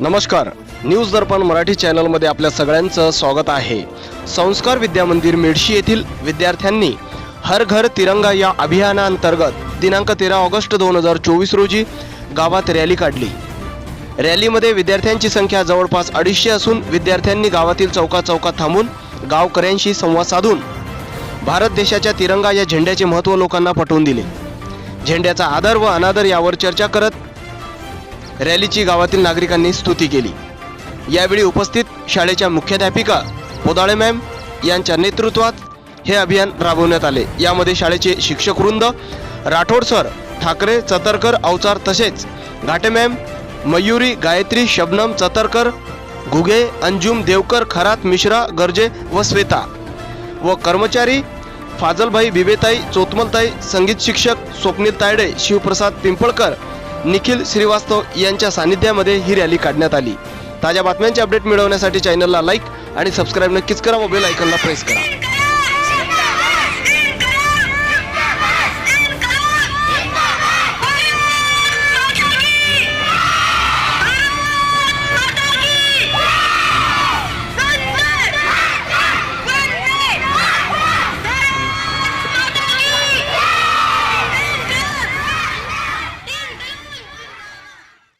नमस्कार. न्यूज दर्पण मराठी चॅनलमध्ये आपल्या सगळ्यांचं स्वागत आहे. संस्कार विद्या मंदिर मेडशी येथील विद्यार्थ्यांनी हर घर तिरंगा या अभियानाअंतर्गत दिनांक तेरा ऑगस्ट दोन हजार चोवीस रोजी गावात रॅली काढली. रॅलीमध्ये विद्यार्थ्यांची संख्या जवळपास अडीचशे असून विद्यार्थ्यांनी गावातील चौका चौकात थांबून गावकऱ्यांशी संवाद साधून भारत देशाच्या तिरंगा या झेंड्याचे महत्त्व लोकांना पटवून दिले. झेंड्याचा आदर व अनादर यावर चर्चा करत रॅलीची गावातील नागरिकांनी स्तुती केली. यावेळी उपस्थित शाळेच्या मुख्याध्यापिका पोदाळे मॅम यांच्या नेतृत्वात हे अभियान राबवण्यात आले. यामध्ये शाळेचे शिक्षक वृंद राठोड सर ठाकरे चतरकर अवचार तसेच घाटे मॅम मयुरी गायत्री शबनम चतरकर घुगे अंजुम देवकर खरात मिश्रा गर्जे व श्वेता व कर्मचारी फाजलभाई बिबेताई चोतमलताई संगीत शिक्षक स्वप्नील तायडे शिवप्रसाद पिंपळकर निखिल श्रीवास्तव यांच्या सानिध्यामध्ये ही रॅली काढण्यात आली. ताज्या बातम्यांचे अपडेट मिळवण्यासाठी चॅनलला लाईक आणि सबस्क्राईब नक्कीच करा मोबाईल बेल आयकॉनला प्रेस करा.